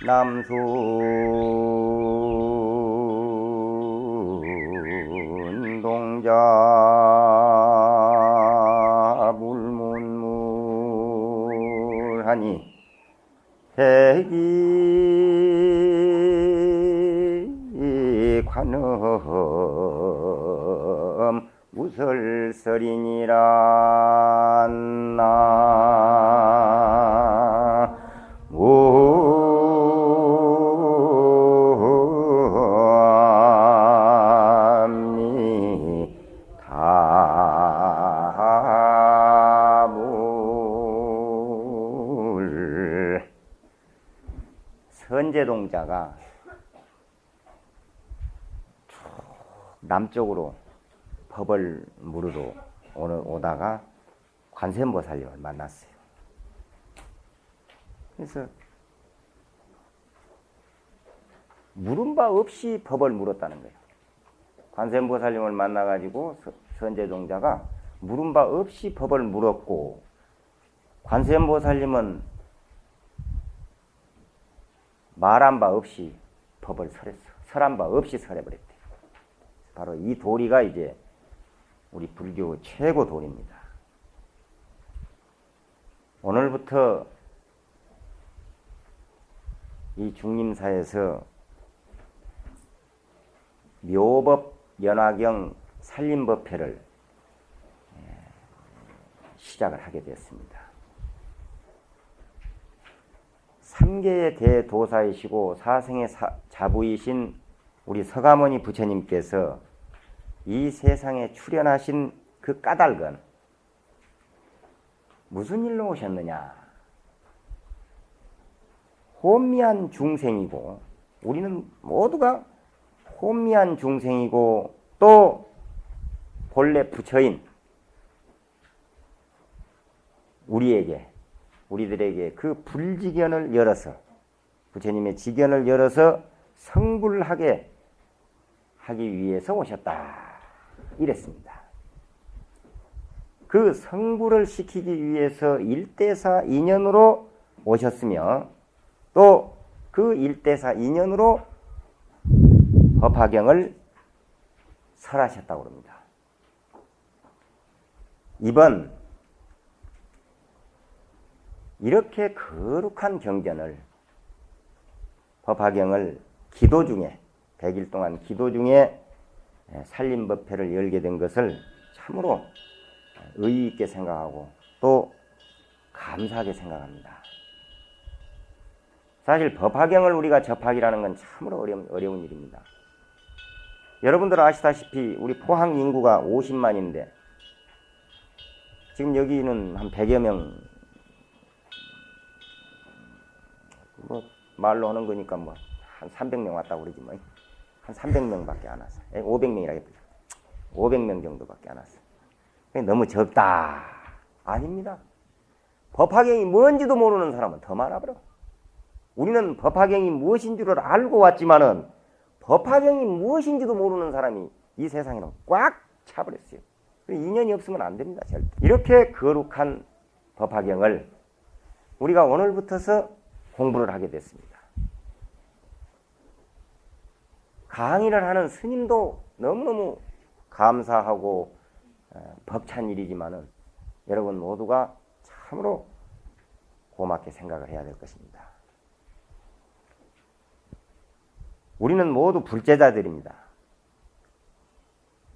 남순 동자 물문물하니 대기 관음 무설설이니 선제동자가 쭉 남쪽으로 법을 오늘 오다가 관세음보살님을 만났어요. 그래서 물은 바 없이 법을 물었다는 거예요. 관세음보살님을 만나가지고 서- 선제동자가 물은 바 없이 법을 물었고 관세음보살님은 말한 바 없이 법을 설했어. 설한 바 없이 설해버렸대. 바로 이 도리가 이제 우리 불교 최고 도리입니다. 오늘부터 이 중림사에서 묘법 연화경 살림법회를 예, 시작을 하게 되었습니다. 삼계의 대도사이시고 사생의 사- 자부이신 우리 서가모니 부처님께서 이 세상에 출현하신 그 까닭은 무슨 일로 오셨느냐? 혼미한 중생이고 우리는 모두가 혼미한 중생이고 또 본래 부처인 우리에게 우리들에게 그 불지견을 열어서 부처님의 지견을 열어서 성불하게 하기 위해서 오셨다. 이랬습니다. 그 성불을 시키기 위해서 일대사 인연으로 오셨으며 또 그 일대사 인연으로 법화경을 설하셨다고 합니다. 이번 이렇게 거룩한 경전을 법화경을 기도 중에 100일 동안 기도 중에 살림법회를 열게 된 것을 참으로 의의 있게 생각하고 또 감사하게 생각합니다. 사실 법화경을 우리가 접하기라는 건 참으로 어려운, 어려운 일입니다. 여러분들 아시다시피 우리 포항 인구가 50만인데 지금 여기는 한 100여 명, 뭐 말로 하는 거니까 뭐 한 300명 왔다고 그러지 뭐. 한 300명밖에 안 왔어. 500명이라겠죠. 500명 정도밖에 안 왔어. 너무 적다. 아닙니다. 법화경이 뭔지도 모르는 사람은 더 많아버려. 우리는 법화경이 무엇인 줄을 알고 왔지만은 법화경이 무엇인지도 모르는 사람이 이 세상에는 꽉 차버렸어요. 인연이 없으면 안 됩니다. 절대. 이렇게 거룩한 법화경을 우리가 오늘부터서 공부를 하게 됐습니다. 강의를 하는 스님도 너무너무 감사하고 어, 벅찬 일이지만은 여러분 모두가 참으로 고맙게 생각을 해야 될 것입니다. 우리는 모두 불제자들입니다.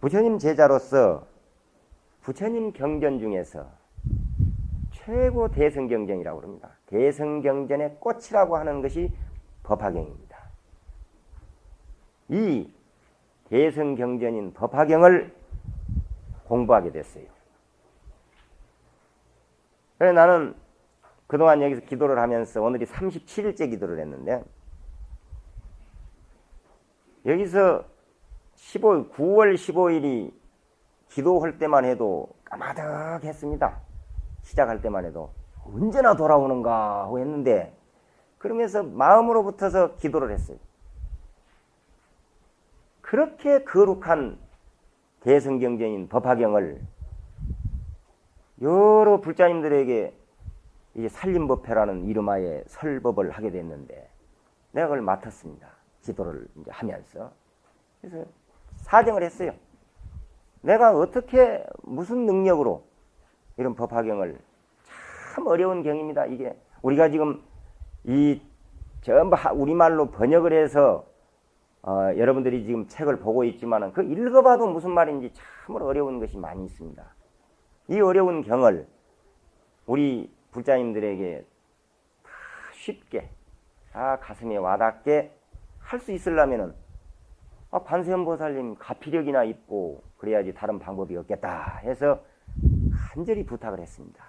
부처님 제자로서 부처님 경전 중에서 최고 대성경전이라고 합니다. 대성경전의 꽃이라고 하는 것이 법화경입니다. 이 대성경전인 법화경을 공부하게 됐어요. 그래서 나는 그동안 여기서 기도를 하면서 오늘이 37일째 기도를 했는데 여기서 15, 9월 15일이 기도할 때만 해도 까마득했습니다. 시작할 때만 해도 언제나 돌아오는가 하고 했는데 그러면서 마음으로부터서 기도를 했어요. 그렇게 거룩한 대성경전인 법화경을 여러 불자님들에게 이제 살림법회라는 이름하에 설법을 하게 됐는데 내가 그걸 맡았습니다. 지도를 이제 하면서. 그래서 사정을 했어요. 내가 어떻게 무슨 능력으로 이런 법화경을 참 어려운 경입니다. 이게 우리가 지금 이 전부 하- 우리말로 번역을 해서 어, 여러분들이 지금 책을 보고 있지만은 그 읽어봐도 무슨 말인지 참으로 어려운 것이 많이 있습니다. 이 어려운 경을 우리 불자님들에게 다 쉽게 다 가슴에 와닿게 할 수 있으려면은 아, 관세음보살님 가피력이나 있고 그래야지 다른 방법이 없겠다 해서 간절히 부탁을 했습니다.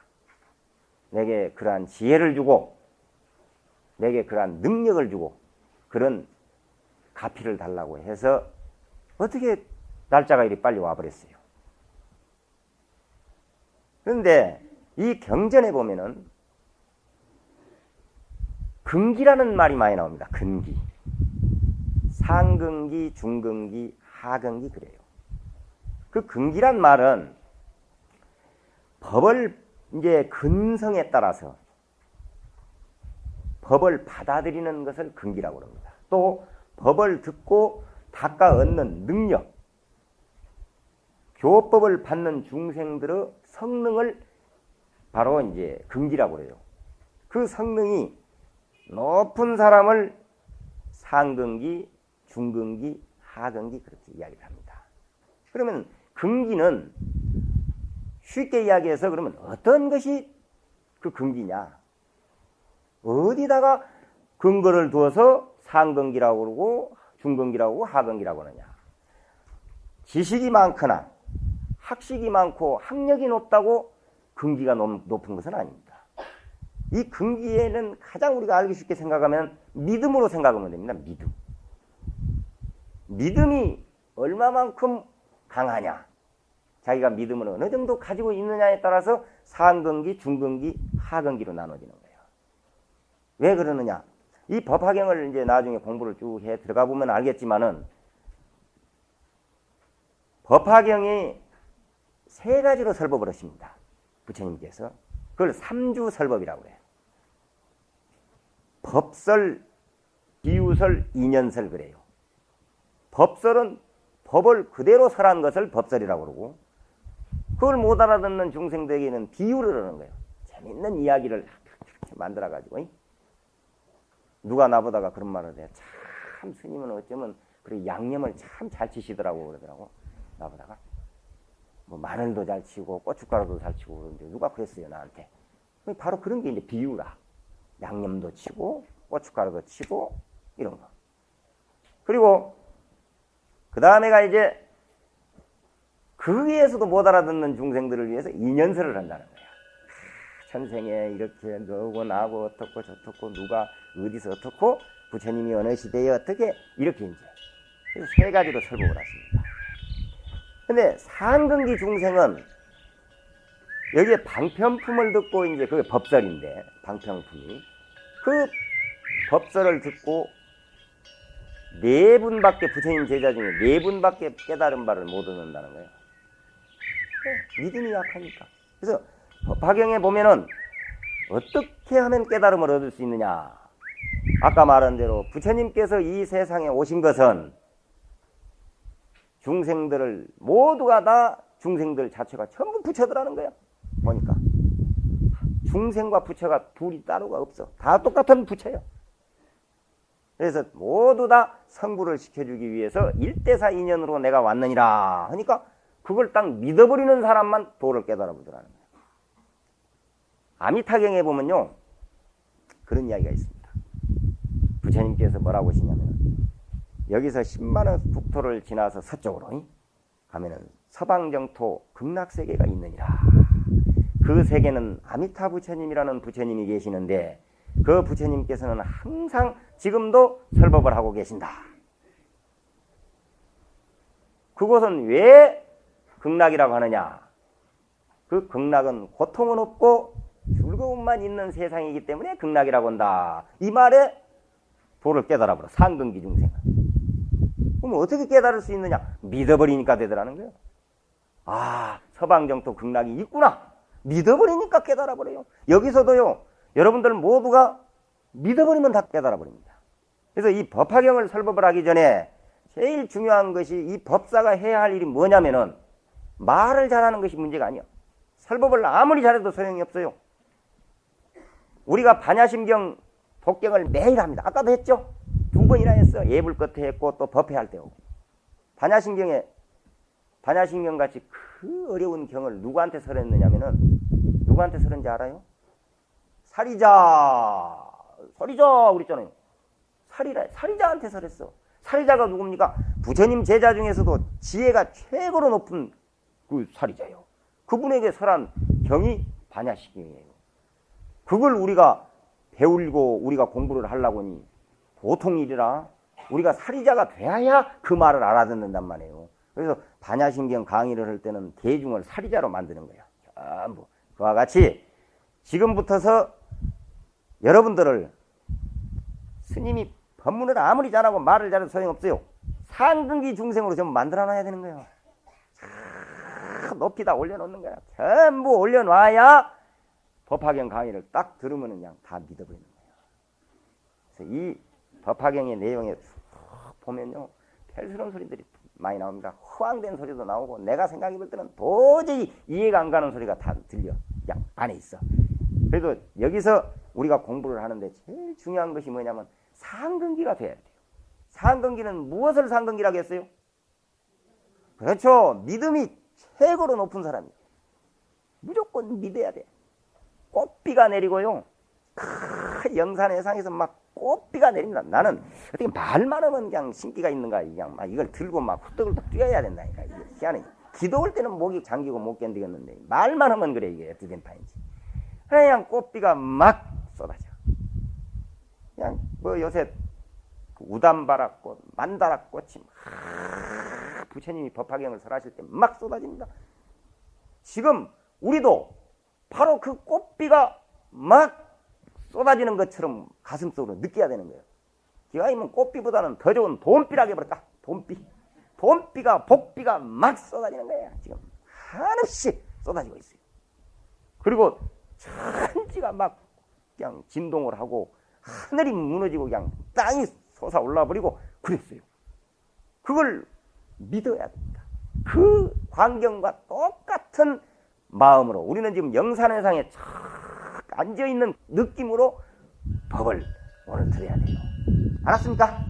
내게 그러한 지혜를 주고 내게 그러한 능력을 주고 그런 가피를 달라고 해서 어떻게 날짜가 이리 빨리 와버렸어요. 그런데 이 경전에 보면은 근기라는 말이 많이 나옵니다. 근기. 상근기, 중근기, 하근기 그래요. 그 근기란 말은 법을 이제 근성에 따라서 법을 받아들이는 것을 근기라고 합니다. 또 법을 듣고 닦아 얻는 능력, 교법을 받는 중생들의 성능을 바로 이제 근기라고 그래요. 그 성능이 높은 사람을 상근기, 중근기, 하근기 그렇게 이야기를 합니다. 그러면 근기는 쉽게 이야기해서 그러면 어떤 것이 그 근기냐? 어디다가 근거를 두어서 상근기라고 그러고 중근기라고 그러고 하근기라고 하느냐? 지식이 많거나 학식이 많고 학력이 높다고 근기가 높- 높은 것은 아닙니다. 이 근기에는 가장 우리가 알기 쉽게 생각하면 믿음으로 생각하면 됩니다. 믿음. 믿음이 얼마만큼 강하냐, 자기가 믿음을 어느 정도 가지고 있느냐에 따라서 상근기, 중근기, 하근기로 나눠지는 거예요. 왜 그러느냐? 이 법화경을 이제 나중에 공부를 쭉 해 들어가 보면 알겠지만은 법화경이 세 가지로 설법을 하십니다. 부처님께서 그걸 삼주 설법이라고 해요. 법설, 비유설, 인연설 그래요. 법설은 법을 그대로 설한 것을 법설이라고 그러고 그걸 못 알아듣는 중생들에게는 비유를 하는 거예요. 재밌는 이야기를 이렇게 만들어 가지고 누가 나보다가 그런 말을 해. 참 스님은 어쩌면 그래 양념을 참 잘 치시더라고 그러더라고 나보다가 뭐 마늘도 잘 치고 고춧가루도 잘 치고 그러는데 누가 그랬어요 나한테. 바로 그런 게 이제 비유라. 양념도 치고 고춧가루도 치고 이런 거. 그리고 그 다음에가 이제 그 위에서도 못 알아듣는 중생들을 위해서 인연설을 한다는 거야. 천생에 이렇게 너고 나고 어떻고 저떻고 누가 어디서 어떻고 부처님이 어느 시대에 어떻게 이렇게 이제 세 가지로 설법을 하십니다. 근데 상근기 중생은 여기에 방편품을 듣고 이제 그게 법설인데 방편품이 그 법설을 듣고 네 분밖에 부처님 제자 중에 네 분밖에 깨달은 바를 못 얻는다는 거예요. 네, 믿음이 약하니까. 그래서 법화경에 보면은 어떻게 하면 깨달음을 얻을 수 있느냐? 아까 말한 대로 부처님께서 이 세상에 오신 것은 중생들을 모두가 다 중생들 자체가 전부 부처더라는 거야. 보니까 중생과 부처가 둘이 따로가 없어. 다 똑같은 부처예요. 그래서 모두 다 성불을 시켜주기 위해서 일대사 인연으로 내가 왔느니라 하니까 그걸 딱 믿어버리는 사람만 도를 깨달아 보더라는 거예요. 아미타경에 보면요 그런 이야기가 있습니다. 부처님께서 뭐라고 하시냐면 여기서 10만원 국토를 지나서 서쪽으로 가면은 서방정토 극락세계가 있느니라. 그 세계는 아미타 부처님이라는 부처님이 계시는데 그 부처님께서는 항상 지금도 설법을 하고 계신다. 그곳은 왜 극락이라고 하느냐? 그 극락은 고통은 없고 즐거움만 있는 세상이기 때문에 극락이라고 한다. 이 말에 도를 깨달아 버려. 상근기 중생은. 그럼 어떻게 깨달을 수 있느냐? 믿어버리니까 되더라는 거예요. 아, 서방정토 극락이 있구나. 믿어버리니까 깨달아 버려요. 여기서도요. 여러분들 모두가 믿어버리면 다 깨달아 버립니다. 그래서 이 법화경을 설법을 하기 전에 제일 중요한 것이 이 법사가 해야 할 일이 뭐냐면은 말을 잘하는 것이 문제가 아니야. 설법을 아무리 잘해도 소용이 없어요. 우리가 반야심경 복경을 매일 합니다. 아까도 했죠? 두 번이나 했어. 예불 끝에 했고 또 법회 할 때 오고. 반야심경에 반야심경 같이 그 어려운 경을 누구한테 설했느냐면은 누구한테 설은지 알아요? 사리자, 사리자 그랬잖아요. 사리라, 사리자한테 설했어. 사리자가 누굽니까? 부처님 제자 중에서도 지혜가 최고로 높은 그 사리자요. 그분에게 설한 경이 반야심경이에요. 그걸 우리가 배우고 우리가 공부를 하려고 하니 보통 일이라 우리가 사리자가 돼야 그 말을 알아듣는단 말이에요. 그래서 반야심경 강의를 할 때는 대중을 사리자로 만드는 거야. 전부. 그와 같이 지금부터서 여러분들을 스님이 법문을 아무리 잘하고 말을 잘해도 소용없어요. 상근기 중생으로 좀 만들어 놔야 되는 거예요. 쫙 높이 다 올려놓는 거야. 전부 올려놔야 법화경 강의를 딱 들으면 그냥 다 믿어버리는 거예요. 그래서 이 법화경의 내용에 쭉 보면요. 별스러운 소리들이 많이 나옵니다. 허황된 소리도 나오고 내가 생각해 볼 때는 도저히 이해가 안 가는 소리가 다 들려. 그냥 안에 있어. 그래도 여기서 우리가 공부를 하는데 제일 중요한 것이 뭐냐면 상근기가 돼야 돼요. 상근기는 무엇을 상근기라고 했어요? 그렇죠. 믿음이 최고로 높은 사람이에요. 무조건 믿어야 돼. 꽃비가 내리고요. 큰 영산해상에서 막 꽃비가 내린다. 나는 어떻게 말만 하면 그냥 신기가 있는가. 그냥 막 이걸 들고 막 후떡후떡 뛰어야 된다니까. 희한해. 기도 올 때는 목이 잠기고 못 견디겠는데 말만 하면 그래 이게 어떻게 된 파인지. 그냥 꽃비가 막 쏟아져. 그냥 뭐 요새 그 우담바라꽃, 만다라꽃이 막 부처님이 법화경을 설하실 때 막 쏟아집니다. 지금 우리도 바로 그 꽃비가 막 쏟아지는 것처럼 가슴속으로 느껴야 되는 거예요. 기왕이면 꽃비보다는 더 좋은 돈비라고 해버릴까? 돈비. 돈비가, 복비가 막 쏟아지는 거예요. 지금 한없이 쏟아지고 있어요. 그리고 천지가 막 그냥 진동을 하고 하늘이 무너지고 그냥 땅이 솟아 올라 버리고 그랬어요. 그걸 믿어야 됩니다. 그 광경과 똑같은 마음으로 우리는 지금 영산회상에 착 앉아 있는 느낌으로 법을 오늘 들어야 돼요. 알았습니까?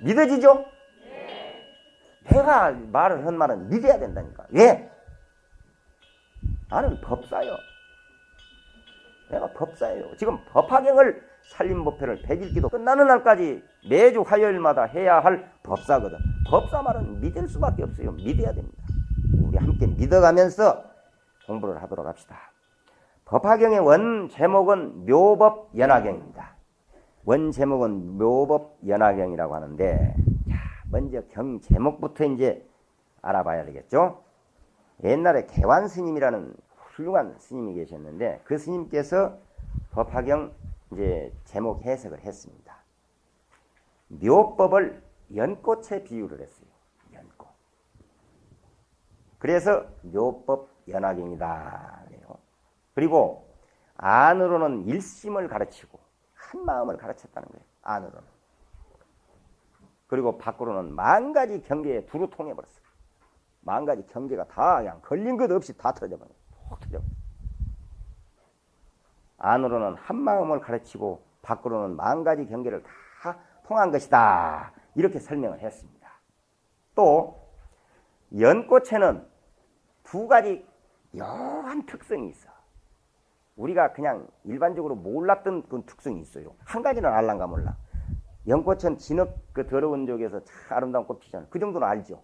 믿어지죠? 내가 말을 한 말은 믿어야 된다니까. 왜? 나는 법사요. 내가 법사예요. 지금 법화경을 살림 법회를 100일기도 끝나는 날까지 매주 화요일마다 해야 할 법사거든. 법사 말은 믿을 수밖에 없어요. 믿어야 됩니다. 우리 함께 믿어가면서 공부를 하도록 합시다. 법화경의 원 제목은 묘법 연화경입니다. 원 제목은 묘법 연화경이라고 하는데, 자, 먼저 경 제목부터 이제 알아봐야 되겠죠? 옛날에 개완 스님이라는 훌륭한 스님이 계셨는데, 그 스님께서 법화경 이제 제목 해석을 했습니다. 묘법을 연꽃에 비유를 했어요. 연꽃. 그래서 묘법 연화경이다. 그리고 안으로는 일심을 가르치고 한 마음을 가르쳤다는 거예요. 안으로는. 그리고 밖으로는 만 가지 경계에 두루 통해버렸어요. 만 가지 경계가 다 그냥 걸린 것 없이 다 터져버려요. 톡 터져버려요. 안으로는 한 마음을 가르치고 밖으로는 만 가지 경계를 다 통한 것이다. 이렇게 설명을 했습니다. 또 연꽃에는 두 가지 묘한 특성이 있어. 우리가 그냥 일반적으로 몰랐던 그 특성이 있어요. 한 가지는 알란가 몰라. 연꽃은 진흙 그 더러운 쪽에서 참 아름다운 꽃 피잖아요. 그 정도는 알죠.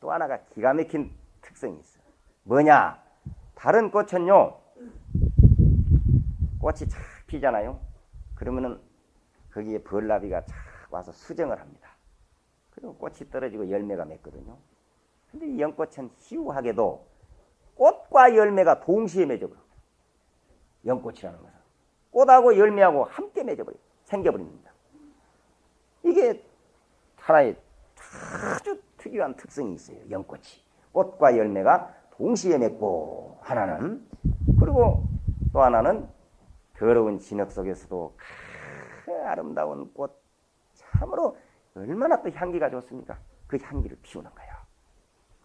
또 하나가 기가 막힌 특성이 있어. 뭐냐? 다른 꽃은요, 꽃이 착 피잖아요. 그러면은 거기에 벌나비가 착 와서 수정을 합니다. 그리고 꽃이 떨어지고 열매가 맺거든요. 근데 이 연꽃은 희우하게도 꽃과 열매가 동시에 맺어버려. 연꽃이라는 것은. 꽃하고 열매하고 함께 맺어버려. 생겨버립니다. 이게 하나의 아주 특유한 특성이 있어요. 연꽃이. 꽃과 열매가 동시에 맺고 하나는 그리고 또 하나는 더러운 진흙 속에서도 그 아름다운 꽃 참으로 얼마나 또 향기가 좋습니까? 그 향기를 피우는 거예요.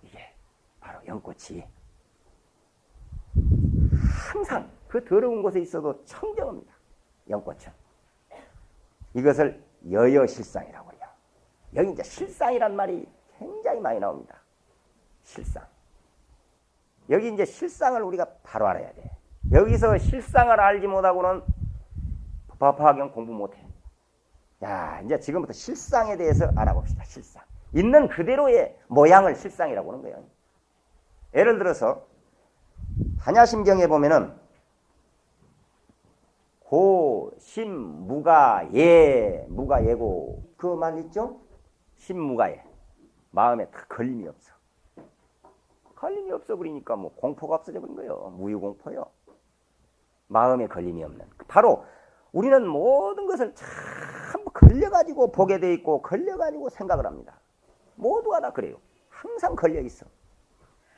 이게 바로 연꽃이 항상 그 더러운 곳에 있어도 청정합니다. 연꽃은 이것을 여여실상이라고 해요. 여기 이제 실상이란 말이 굉장히 많이 나옵니다. 실상. 여기 이제 실상을 우리가 바로 알아야 돼. 여기서 실상을 알지 못하고는 법학경 공부 못해. 야, 이제 지금부터 실상에 대해서 알아봅시다. 실상. 있는 그대로의 모양을 실상이라고 하는 거예요. 예를 들어서 반야심경에 보면은 고, 심, 무가, 예, 무가, 예고 그 말 있죠? 심 무가 예 마음에 다 걸림이 없어. 걸림이 없어 버리니까 뭐 공포가 없어져 버린 거예요. 무유공포요. 마음에 걸림이 없는. 바로 우리는 모든 것을 참 걸려가지고 보게 돼 있고 걸려가지고 생각을 합니다. 모두가 다 그래요. 항상 걸려 있어.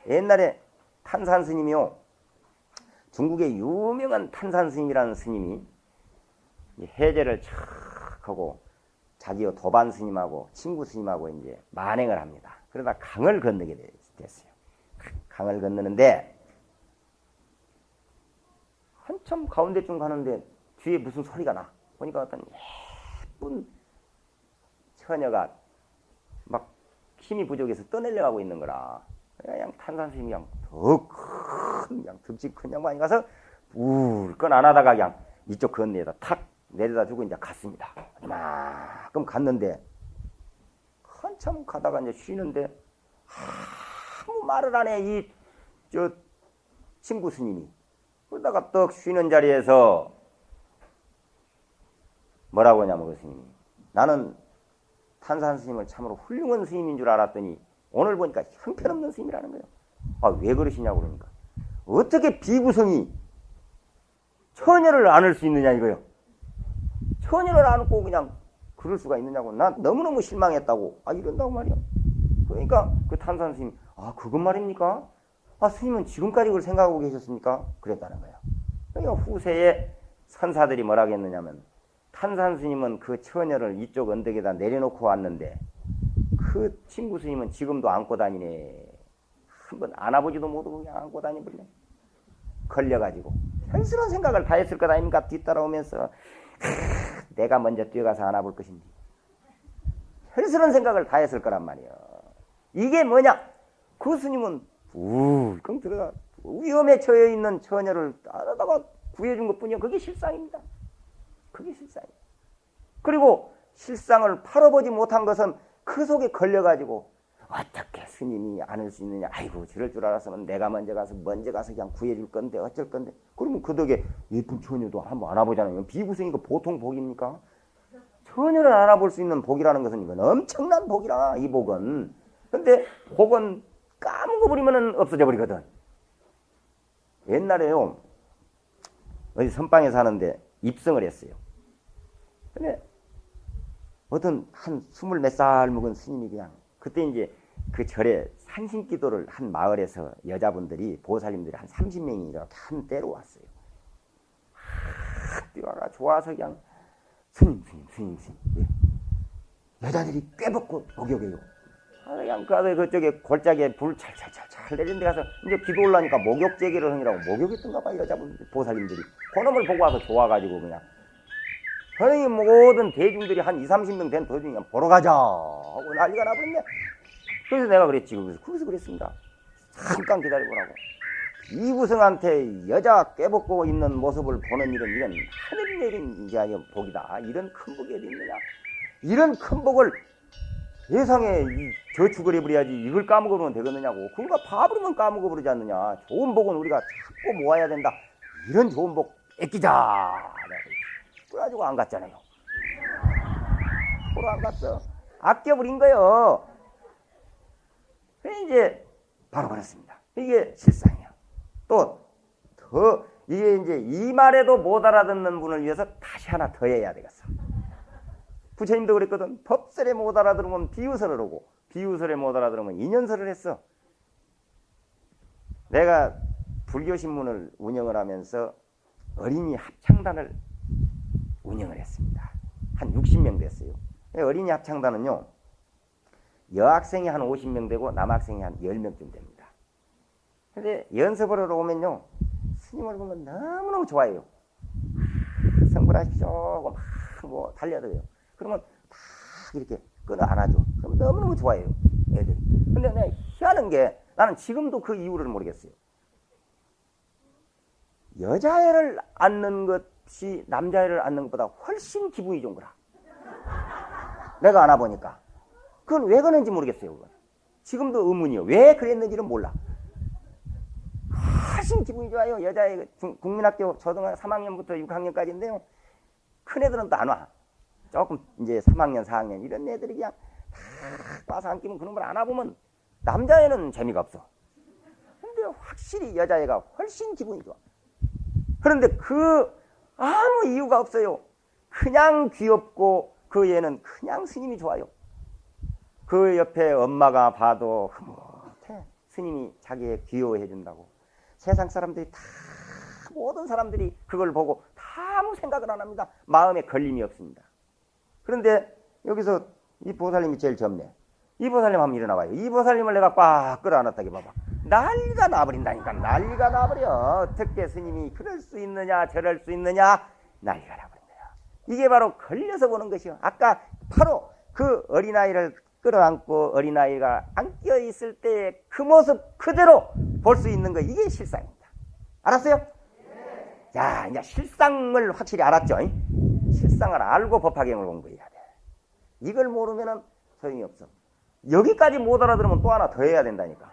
옛날에 탄산 스님이요. 중국의 유명한 탄산 스님이라는 스님이 이 해제를 촥 하고 자기요 도반 스님하고 친구 스님하고 이제 만행을 합니다. 그러다 강을 건너게 됐어요. 강을 건너는데 한참 가운데쯤 가는데 뒤에 무슨 소리가 나. 보니까 어떤 예쁜 처녀가 막 힘이 부족해서 떠내려가고 있는 거라. 그냥 탄산 스님이 그냥 더큰 그냥 득지 큰 양반이 가서 울건 안 하다가 그냥 이쪽 건네에다 탁 내려다 주고 이제 갔습니다. 이만큼 갔는데 한참 가다가 이제 쉬는데 아무 말을 안 해. 이 저 친구 스님이 그러다가 떡 쉬는 자리에서 뭐라고 하냐면 그 스님이 나는 탄산 스님을 참으로 훌륭한 스님인 줄 알았더니 오늘 보니까 형편없는 스님이라는 거예요. 아, 왜 그러시냐고 그러니까. 어떻게 비구성이 처녀를 안을 수 있느냐 이거요. 처녀를 안고 그냥 그럴 수가 있느냐고. 난 너무너무 실망했다고. 아, 이런다고 말이야. 그러니까 그 탄산 스님, 아, 그건 말입니까? 아, 스님은 지금까지 그걸 생각하고 계셨습니까? 그랬다는 거예요. 그러니까 후세에 선사들이 뭐라고 했느냐면 탄산 스님은 그 처녀를 이쪽 언덕에다 내려놓고 왔는데 그 친구 스님은 지금도 안고 다니네. 한번 안아보지도 못하고 그냥 안고 다니버리네. 걸려가지고. 현스러운 생각을 다 했을 것 아닙니까? 뒤따라오면서 내가 먼저 뛰어가서 안아볼 것인지. 현스러운 생각을 다 했을 거란 말이야. 이게 뭐냐? 그 스님은 우금 들어가 위험에 처해 있는 처녀를 따라다가 구해준 것 뿐이야. 그게 실상입니다. 그게 실상이야. 그리고 실상을 팔아보지 못한 것은 그 속에 걸려가지고 어떻게 스님이 안을 수 있느냐. 아이고 저럴 줄 알았으면 내가 먼저 가서 먼저 가서 그냥 구해줄 건데 어쩔 건데. 그러면 그 덕에 예쁜 처녀도 한번 안아보잖아요. 비구성이고 보통 복입니까? 처녀를 알아볼 수 있는 복이라는 것은 이건 엄청난 복이라 이 복은. 근데 복은 까먹어 버리면 없어져 버리거든. 옛날에요. 어디 선방에 사는데 입성을 했어요. 근데 어떤 한 스물 몇 살 먹은 스님이 그냥 그때 이제 그 절에 산신 기도를 한 마을에서 여자분들이 보살님들이 한 30명이 이렇게 한 때로 왔어요. 하, 뛰어가 좋아서 그냥 스님 스님 스님 스님 예. 여자들이 꿰벗고 목욕해요. 아, 그냥 가서 그쪽에 골짜기에 불 찰찰찰찰 내린 데 가서 이제 기도 올라니까 목욕 제기를 하느라고 목욕했던가 봐 여자분 보살님들이. 그놈을 보고 와서 좋아가지고 그냥. 선생님 모든 대중들이 한 2, 30명 된 도중에 그냥 보러 가자 하고 난리가 나버렸네. 그래서 내가 그랬지 그래서 거기서 그랬습니다. 잠깐 기다려보라고. 이구성한테 여자 깨벗고 있는 모습을 보는 일은 이런 하늘이 내린 게 아니라 복이다. 이런 큰 복이 어디 있느냐? 이런 큰 복을 세상에 이 저축을 해버려야지 이걸 까먹으면 되겠느냐고. 그러니까 바보면 까먹어 버리지 않느냐. 좋은 복은 우리가 찾고 모아야 된다. 이런 좋은 복 애끼자. 그래가지고 안 갔잖아요. 서로 안 갔어. 아껴버린 그래 이제 바로 그렇습니다. 이게 실상이야. 또 더 이게 이제 이 말에도 못 알아듣는 분을 위해서 다시 하나 더 해야 되겠어 부처님도 그랬거든. 법설에 못 알아들으면 비유설을 하고 비유설에 못 알아들으면 인연설을 했어. 내가 불교 신문을 운영을 하면서 어린이 합창단을 운영을 했습니다. 한 60명 됐어요. 어린이 합창단은요. 여학생이 한 50명 되고 남학생이 한 10명쯤 됩니다. 근데 연습을 하러 오면요. 스님을 보면 너무너무 좋아해요. 성불하십시오 하고 막뭐 달려들어요. 그러면 막 이렇게 끊어 안아줘. 그럼 너무너무 좋아해요. 애들이. 근데 내가 희한한 게 나는 지금도 그 이유를 모르겠어요. 여자애를 안는 것이 남자애를 안는 것보다 훨씬 기분이 좋은 거라. 내가 안아보니까. 그건 왜 그런지 모르겠어요. 그건. 지금도 의문이요. 왜 그랬는지는 몰라. 훨씬 기분이 좋아요. 여자애 중- 국민학교 초등학교 3학년부터 6학년까지인데요. 큰 애들은 또 안 와. 조금 이제 3학년, 4학년 이런 애들이 그냥 탁 와서 안기면 걸 안아보면 남자애는 재미가 없어. 근데 확실히 여자애가 훨씬 기분이 좋아. 그런데 그 아무 이유가 없어요. 그냥 귀엽고 그 애는 그냥 스님이 좋아요. 그 옆에 엄마가 봐도 흐뭇해. 스님이 자기의 귀여워해 준다고. 세상 사람들이 다 모든 사람들이 그걸 보고 다 아무 생각을 안 합니다. 마음에 걸림이 없습니다. 그런데 여기서 이 보살님이 제일 젊네. 이 보살님 한번 일어나봐요. 이 보살님을 내가 꽉 끌어안았다기 봐봐. 난리가 나버린다니까. 난리가 나버려. 어떻게 스님이 그럴 수 있느냐, 저럴 수 있느냐. 난리가 나버린다. 이게 바로 걸려서 보는 것이요. 아까 바로 그 어린아이를 끌어안고 어린아이가 안겨 있을 때그 모습 그대로 볼 수 있는 거 이게 실상입니다. 알았어요? 자, 이제 실상을 확실히 알았죠? 실상을 알고 법화경을 공부해야 돼. 이걸 모르면은 소용이 없어. 여기까지 못 알아들으면 또 하나 더 해야 된다니까.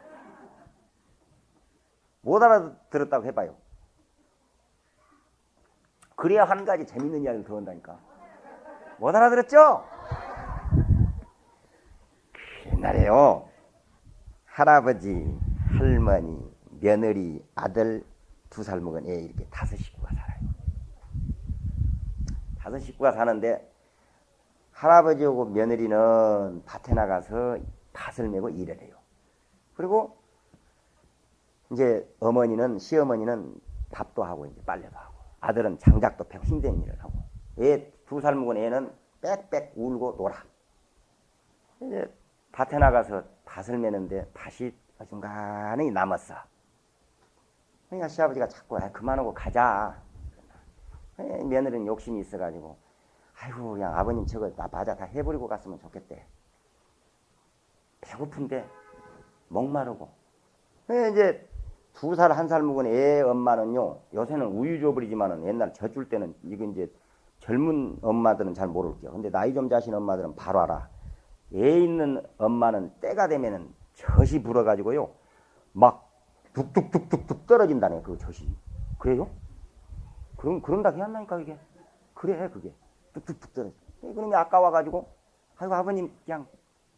못 알아들었다고 해봐요. 그래야 한 가지 재밌는 이야기를 더 한다니까. 못 알아들었죠? 옛날에요. 할아버지, 할머니, 며느리, 아들 두 살 먹은 애 이렇게 다섯 식구가 살아요. 다섯 식구가 사는데 할아버지하고 며느리는 밭에 나가서 밭을 메고 일을 해요. 그리고 이제 어머니는 시어머니는 밥도 하고 이제 빨래도 하고 아들은 장작도 패고 힘든 일을 하고 애 두 살 먹은 애는 빽빽 울고 놀아. 이제 밭에 나가서 밭을 매는데 밭이 중간에 남았어. 그러니까 시아버지가 자꾸 아, 그만하고 가자. 에, 며느리는 욕심이 있어가지고 아이고 그냥 아버님 저거 나 맞아 다 해버리고 갔으면 좋겠대. 배고픈데 목마르고. 에, 이제 두 살 한 살 먹은 애 엄마는요 요새는 우유 줘버리지만은 옛날 젖줄 때는 이거 이제 젊은 엄마들은 잘 모를게요. 근데 나이 좀 자신 엄마들은 바로 알아. 애 있는 엄마는 때가 되면은 젖이 불어가지고요 막 뚝뚝뚝뚝뚝 떨어진다네 그 젖이. 그래요? 그런 그런다 해안나니까 이게 그래 그게 뚝뚝뚝 떨어져. 그러면 아까워가지고 아이고 아버님 그냥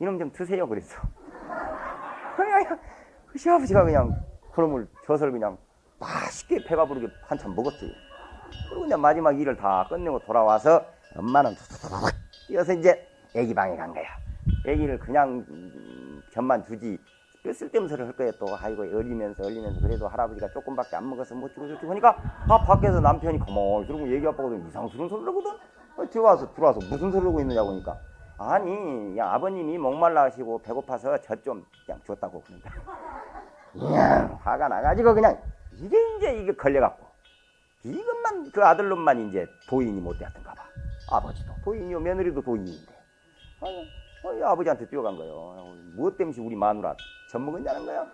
이놈 좀 드세요 그랬어. 그냥 그 시아버지가 그냥 그놈을 젖을 그냥 맛있게 배가 부르게 한참 먹었어요. 그리고 그냥 마지막 일을 다 끝내고 돌아와서 엄마는 뛰어서 이제 애기 방에 간 거야. 애기를 그냥 음, 젖만 주지 뼈 쓸데없는 소리를 할 거예요. 또 아이고 얼리면서 얼리면서 그래도 할아버지가 조금밖에 안 먹어서 못 주고 저주고 하니까 아 밖에서 남편이 가만히 그러고 얘기 아빠거든 이상스러운 소리를 하거든? 어, 들어와서 들어와서 무슨 소리를 하고 있느냐고 하니까. 아니 야 아버님이 목말라 하시고 배고파서 젖좀 그냥 줬다고 그런다 그냥 화가 나가지고 그냥 이게 이제 이게 걸려갖고. 이것만 그 아들놈만 이제 도인이 못 되었던가 봐. 아버지도. 도인이요. 며느리도 도인인데. 어, 이 아버지한테 뛰어간 거예요. 무엇 때문에 우리 마누라 젖 먹었냐는 거야.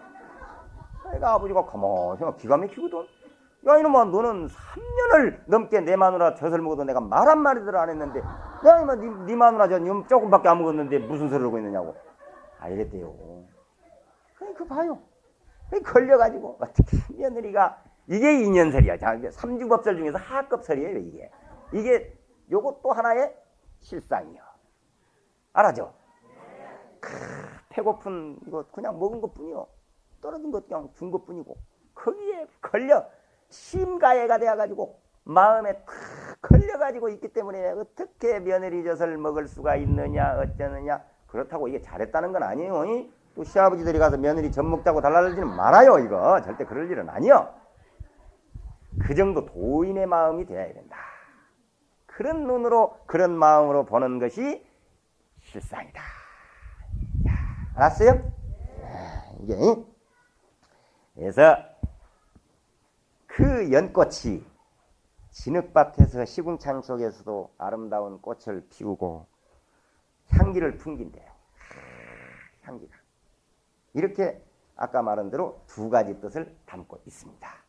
그러니까 아버지가 가만히 기가 막히거든. 야 이놈아 너는 3년을 넘게 내 마누라 젖을 먹어도 내가 말 한마디를 안 했는데 야 이놈아 네, 네 마누라 젖 조금밖에 안 먹었는데 무슨 소리를 하고 있느냐고. 아 이랬대요. 그러니까 봐요. 그러니까 걸려가지고 어떻게 며느리가 이게 인연설이야. 자, 이게 삼주법설 중에서 하급설이에요 이게. 이게 요것 또 하나의 실상이요. 알아죠? 크, 배고픈 이거 그냥 먹은 것 뿐이요. 떨어진 것 그냥 준 것 뿐이고 거기에 걸려 심가해가 되어가지고 마음에 탁 걸려가지고 있기 때문에 어떻게 며느리 젖을 먹을 수가 있느냐 어쩌느냐 그렇다고 이게 잘했다는 건 아니에요. 이? 또 시아버지들이 가서 며느리 젖 먹자고 달라들지는 말아요. 이거 절대 그럴 일은 아니요. 그 정도 도인의 마음이 되어야 된다. 그런 눈으로 그런 마음으로 보는 것이 실상이다. 야, 알았어요? 아, 이게 그래서 그 연꽃이 진흙밭에서 시궁창 속에서도 아름다운 꽃을 피우고 향기를 풍긴대요. 향기가. 이렇게 아까 말한 대로 두 가지 뜻을 담고 있습니다.